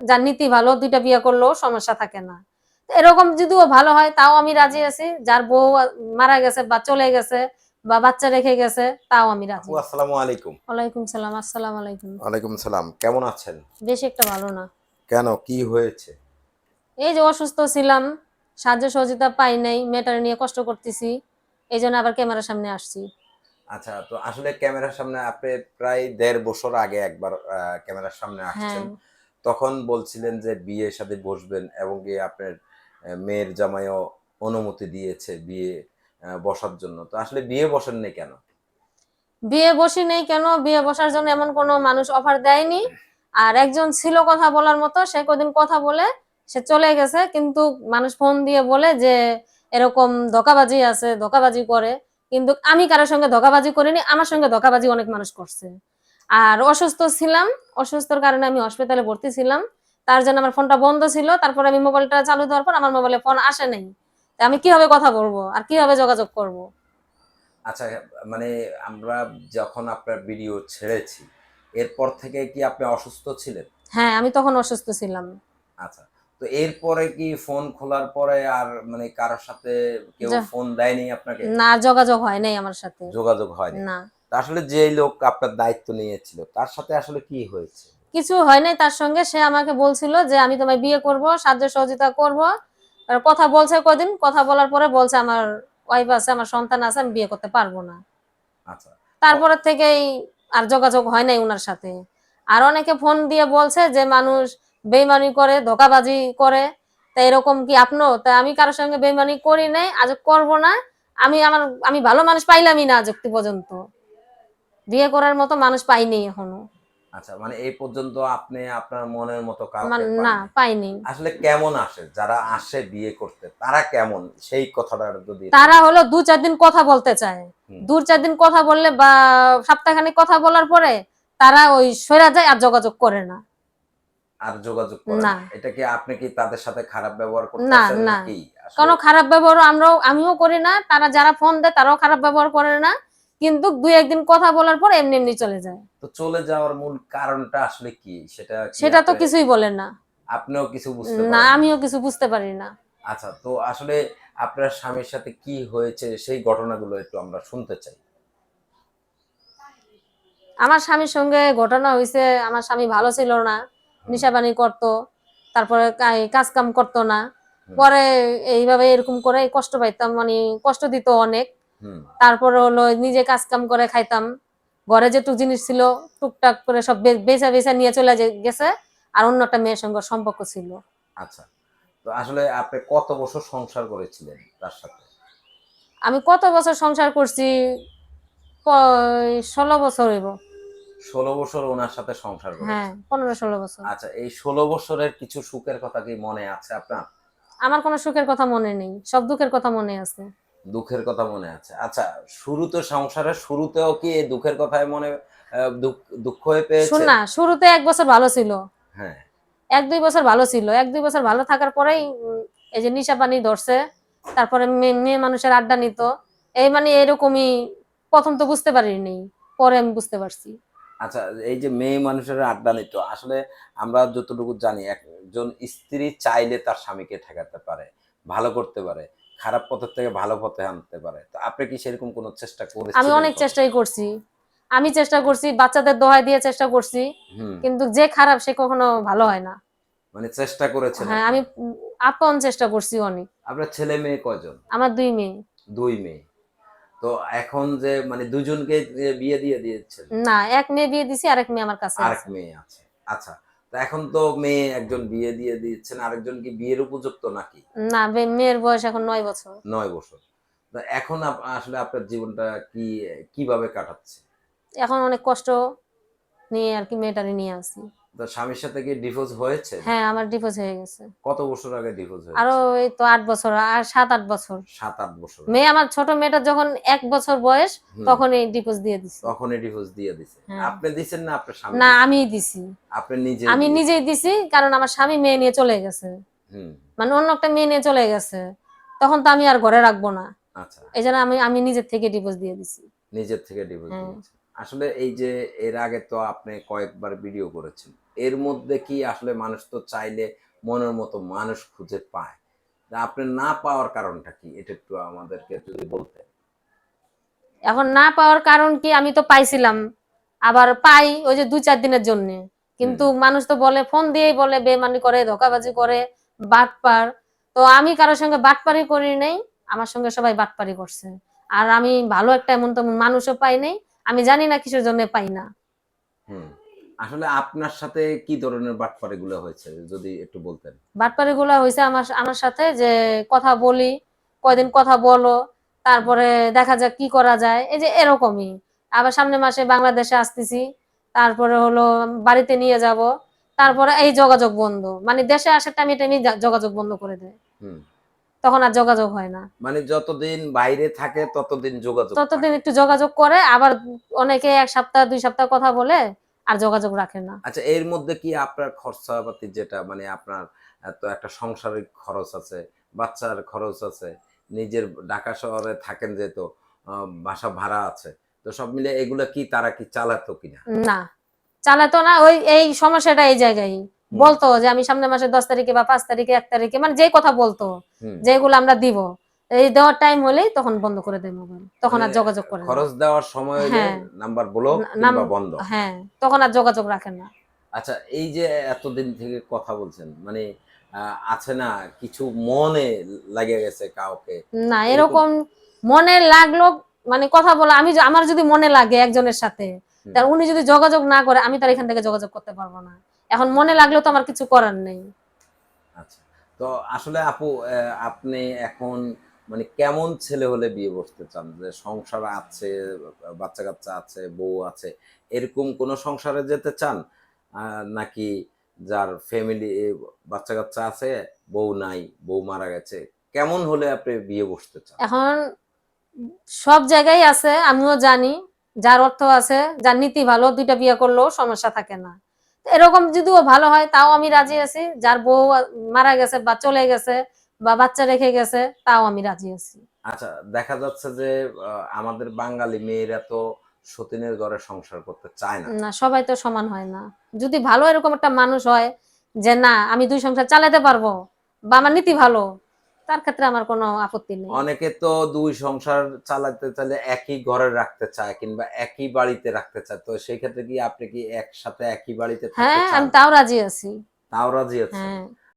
যার নীতি ভালো দুইটা বিয়ে করলেও সমস্যা থাকে না। এরকম যদিও ভালো হয় তাও আমি রাজি আছি। যার বউ মারা গেছে বা চলে গেছে বা বাচ্চা রেখে গেছে তাও আমি রাজি আসসালামু আলাইকুম। ওয়ালাইকুম সালাম আসসালাম আলাইকুম। ওয়ালাইকুম সালাম কেমন আছেন? বেশি একটা ভালো না। কেন কি হয়েছে? এই যে অসুস্থ ছিলাম সাহায্য সহযোগিতা পাই নাই মেটার নিয়ে কষ্ট করতেছি এই জন্য আবার ক্যামেরার সামনে আসছি। আচ্ছা তো আসলে ক্যামেরার সামনে আপনি প্রায় দেড় বছর আগে একবার ক্যামেরার সামনে হ্যাঁ। আসছেন তখন বলছিলেন যে বিয়ের সাথে বসবেন এবং কি আপনার মেয়ের জামাইও অনুমতি দিয়েছে বিয়ে বসার জন্য। তো আসলে বিয়ে বসেন নাই কেন? বিয়ে বসি নেই কেন? বিয়ে বসার জন্য এমন কোনো মানুষ অফার দেয়নি। আর একজন ছিল কথা বলার মতো, সে কদিন কথা বলে, সে চলে গেছে। কিন্তু মানুষ ফোন দিয়ে বলে যে এরকম ধোকাবাজি আছে, ধোকাবাজি করে। কিন্তু আমি কারোর সঙ্গে ধোকাবাজি করিনি, আমার সঙ্গে ধোকাবাজি অনেক মানুষ করছে। আর অসুস্থ ছিলাম অসুস্থর কারণে আমি হসপিটালে ভর্তি ছিলাম। তার জন্য আমার ফোনটা বন্ধ ছিল। তারপর আমি মোবাইলটা চালু দেওয়ার পর আমার মোবাইলে ফোন আসে নাই। আমি কীভাবে কথা বলব? আর কীভাবে যোগাযোগ করব? আচ্ছা মানে আমরা যখন আপনার ভিডিও ছেড়েছি এরপর থেকে কি আপনি অসুস্থ ছিলেন? হ্যাঁ আমি তখন অসুস্থ ছিলাম। আচ্ছা তো এরপরে কি ফোন খোলার পরে আর মানে কারোর সাথে কেউ ফোন দেয়নি আপনাকে? না যোগাযোগ হয় নাই আমার সাথে। যোগাযোগ হয় না। আসলে যে লোক আপনার দায়িত্ব নিয়েছিল তার সাথে আসলে কি হয়েছে? কিছু হয় নাই তার সঙ্গে সে আমাকে বলছিল যে আমি তোমায় বিয়ে করব সাহায্য সহযোগিতা করব। আর কথা বলছে কদিন কথা বলার পরে বলছে আমার ওয়াইফ আছে আমার সন্তান আছে আমি বিয়ে করতে পারব না। আচ্ছা। তারপরে থেকেই আর যোগাযোগ হয় নাই ওনার সাথে। আর অনেকে ফোন দিয়ে বলছে যে মানুষ বেইমানি করে ধোকাবাজি করে। তা এরকম কি আপনিও তা আমি কারোর সঙ্গে বেইমানি করি নাই আজ করব না। আমি আমার আমি ভালো মানুষ পাইলামই না আজ পর্যন্ত। বিয়ে করার মতো মানুষ পাইনি এখনও। আচ্ছা মানে এই পর্যন্ত আপনি আপনার মনের মতো কাউকে না পাইনি। আসলে কেমন আসে? যারা আসে বিয়ে করতে তারা কেমন? সেই কথাটা যদি তারা হলো দু চার দিন কথা বলতে চায়। দু চার দিন কথা বললে বা সপ্তাহখানিক কথা বলার পরে তারা ওই সরা যায় আর যোগাযোগ করে না। আর যোগাযোগ করে না। এটা কি আপনি কি তাদের সাথে খারাপ ব্যবহার না, করতেছেন না। নাকি? কোনো খারাপ ব্যবহার আমরাও আমিও করি না। তারা যারা ফোন দেয় তারাও খারাপ ব্যবহার করে না। কিন্তু দুই একদিন কথা বলার পর এমনি এমনি চলে যায়। তো চলে যাওয়ার মূল কারণটা আসলে কি? সেটা সেটা তো কিছুই বলেন না। আপনিও কিছু বুঝতে না আমিও কিছু বুঝতে পারি না। আচ্ছা তো আসলে আপনার স্বামীর সাথে কি হয়েছে সেই ঘটনাগুলো একটু আমরা শুনতে চাই। আমার স্বামীর সঙ্গে ঘটনা হয়েছে আমার স্বামী ভালো ছিল না নিশাবানি করতো তারপরে কাজ কাম করতো না। পরে এইভাবে এরকম করে কষ্ট পাইতাম মানে কষ্ট দিত অনেক। তারপরে হলো নিজে কাজ কাম করে খাইতাম। ঘরে যেটুক জিনিস ছিল টুকটাক করে সব বেচা বেচা নিয়ে চলে গেছে। আর অন্য একটা মেয়ের সঙ্গে সম্পর্ক ছিল। আচ্ছা। তো আসলে আপনি কত বছর সংসার করেছিলেন তার সাথে? আমি কত বছর সংসার করছি? ষোলো বছর হইব। ষোলো বছর ওনার সাথে সংসার হ্যাঁ পনেরো ষোলো বছর। আচ্ছা এই ষোলো বছরের কিছু সুখের কথা কি মনে আছে আপনার? আমার কোনো সুখের কথা মনে নেই। সব দুঃখের কথা মনে আছে। দুঃখের কথা মনে আছে। আচ্ছা শুরুতে সংসারের শুরুতেও কি দুঃখের কথায় মনে দুঃখ- হয়ে পেয়েছে? শোন না শুরুতে এক বছর ভালো ছিল। হ্যাঁ। এক দুই বছর ভালো ছিল। এক দুই বছর ভালো থাকার পরেই এই যে নিশা পানি ধরছে তারপরে মেয়ে মানুষের আড্ডা নিত। এই মানে এরকমই প্রথম তো বুঝতে পারিনি পরে আমি বুঝতে পারছি। আচ্ছা এই যে মেয়ে মানুষের আড্ডা নিত আসলে আমরা যতটুকু জানি একজন স্ত্রী চাইলে তার স্বামীকে ঠেকাতে পারে ভালো করতে পারে। খারাপ পথের থেকে ভালো পথে আনতে পারে। তো আপনি কি সেরকম কোনো চেষ্টা করেছেন আমি অনেক চেষ্টাই করছি। আমি চেষ্টা করছি বাচ্চাদের দোহাই দিয়ে চেষ্টা করছি কিন্তু যে খারাপ সে কখনো ভালো হয় না। মানে চেষ্টা করেছেন হ্যাঁ আমি আপন চেষ্টা করছি অনেক। আপনার ছেলে মেয়ে কয়জন? আমার দুই মেয়ে। দুই মেয়ে। তো এখন যে মানে দুজনকে বিয়ে দিয়ে দিয়েছেন? না এক মেয়ে বিয়ে দিছি আরেক মেয়ে আমার কাছে আরেক। মেয়ে আছে। আচ্ছা এখন তো মেয়ে একজন বিয়ে দিয়ে দিচ্ছেন আরেকজন কি বিয়ের উপযুক্ত নাকি? না মেয়ের বয়স এখন নয় বছর। নয় বছর। তা এখন আসলে আপনার জীবনটা কি কীভাবে কাটাচ্ছে? এখন অনেক কষ্ট নিয়ে আর কি মেয়েটারে নিয়ে আসি। তো স্বামীর সাথে কি ডিভোর্স হয়েছে? হ্যাঁ আমার ডিভোর্স হয়ে গেছে। কত বছর আগে ডিভোর্স হয়েছে? আরও এই তো আট বছর আর সাত আট বছর। সাত আট বছর মেয়ে আমার ছোট মেয়েটা যখন এক বছর বয়স তখন এই ডিভোর্স দিয়ে দিছি। তখনই ডিভোর্স দিয়ে দিছে। হ্যাঁ। আপনি দিছেন না আপনার স্বামী না আমিই দিছি। আপনি নিজে আমি নিজেই দিছি কারণ আমার স্বামী মেয়ে নিয়ে চলে গেছে। হুম। মানে অন্য একটা মেয়ে নিয়ে চলে গেছে। তখন তো আমি আর ঘরে রাখব না। আচ্ছা। এই জন্য আমি আমি নিজের থেকে ডিভোর্স দিয়ে দিছি। নিজের থেকে ডিভোর্স হ্যাঁ। আসলে এই যে এর আগে তো আপনি কয়েকবার ভিডিও করেছেন এর মধ্যে কি আসলে মানুষ তো চাইলে মনের মতো মানুষ খুঁজে পায়? তা আপনি না পাওয়ার কারণটা কি? এটা একটু আমাদেরকে যদি বলতেন। এখন না পাওয়ার কারণ কি? আমি তো পাইছিলাম আবার পাই ওই যে দুই চার দিনের জন্য। কিন্তু মানুষ তো বলে ফোন দিয়েই বলে বেমানি করে ধোকাবাজি করে বাটপার। তো আমি কারোর সঙ্গে বাটপারি করি নাই আমার সঙ্গে সবাই বাটপারি করছে। আর আমি ভালো একটা এমন তেমন মানুষও পাই নাই আমি জানি না কিসের জন্য পাই না। হুম। আসলে আপনার সাথে কি ধরনের বাটপারে গুলো হয়েছে যদি একটু বলতেন? বাটপারি গুলা হয়েছে আমার আমার সাথে যে কথা বলি কয়দিন কথা বলো তারপরে দেখা যাক কি করা যায়। এই যে এরকমই। আবার সামনে মাসে বাংলাদেশে আসতেছি তারপরে হলো বাড়িতে নিয়ে যাব তারপরে এই যোগাযোগ বন্ধ। মানে দেশে আসার টাইমে টাইমে যোগাযোগ বন্ধ করে দেয়। হুম। তখন আর যোগাযোগ হয় না। মানে যতদিন বাইরে থাকে ততদিন যোগাযোগ ততদিন একটু যোগাযোগ করে আবার অনেকে এক সপ্তাহ দুই সপ্তাহ কথা বলে আর যোগাযোগ রাখে না। আচ্ছা এর মধ্যে কি আপনার খরচাপাতি যেটা মানে আপনার তো একটা সংসারিক খরচ আছে বাচ্চার খরচ আছে নিজের ঢাকা শহরে থাকেন যেহেতু বাসা ভাড়া আছে তো সব মিলে এগুলা কি তারা কি চালাতো কিনা? না চালাতো না ওই এই সমস্যাটা এই জায়গায় বলতো যে আমি সামনে মাসে দশ তারিখে বা পাঁচ তারিখে এক তারিখে মানে যে কথা বলতো। যেগুলো আমরা দিব এই দেওয়ার টাইম হলেই তখন বন্ধ করে দেয় মোবাইল তখন আর মানে যোগাযোগ করে খরচ দেওয়ার সময় হ্যাঁ। নাম্বার ব্লক কিংবা বন্ধ। হ্যাঁ তখন আর যোগাযোগ রাখে না। আচ্ছা এই যে এতদিন থেকে কথা বলছেন মানে আছে না কিছু মনে লাগে গেছে কাউকে? না এরকম মনে লাগল মানে কথা বলা আমি আমার যদি মনে লাগে একজনের সাথে তার উনি যদি যোগাযোগ না করে আমি তার এখান থেকে যোগাযোগ করতে পারব না। এখন মনে লাগলেও তো আমার কিছু করার নেই। আচ্ছা তো আসলে আপু আপনি এখন মানে কেমন ছেলে হলে বিয়ে বসতে চান? যে সংসার আছে বাচ্চা কাচ্চা আছে বউ আছে এরকম কোন সংসারে যেতে চান? নাকি যার ফ্যামিলি বাচ্চা কাচ্চা আছে বউ নাই বউ মারা গেছে কেমন হলে আপনি বিয়ে বসতে চান? এখন সব জায়গায় আছে আমিও জানি যার অর্থ আছে যার নীতি ভালো দুইটা বিয়ে করলেও সমস্যা থাকে না। এরকম যদিও ভালো হয় তাও আমি রাজি আছি। যার বউ মারা গেছে বা চলে গেছে বা বাচ্চা রেখে গেছে তাও আমি রাজি আছি। আচ্ছা দেখা যাচ্ছে যে আমাদের বাঙালি মেয়েরা তো সতীনের ঘরে সংসার করতে চায় না। না সবাই তো সমান হয় না। যদি ভালো এরকম একটা মানুষ হয় যে না আমি দুই সংসার চালাতে পারব বা আমার নীতি ভালো তার ক্ষেত্রে আমার কোনো আপত্তি নেই। অনেকে তো দুই সংসার চালাতে চাইলে একই ঘরে রাখতে চায় কিংবা একই বাড়িতে রাখতে চায়। তো সেই ক্ষেত্রে কি আপনি কি একসাথে একই বাড়িতে হ্যাঁ আমি তাও রাজি আছি। তাও রাজি আছি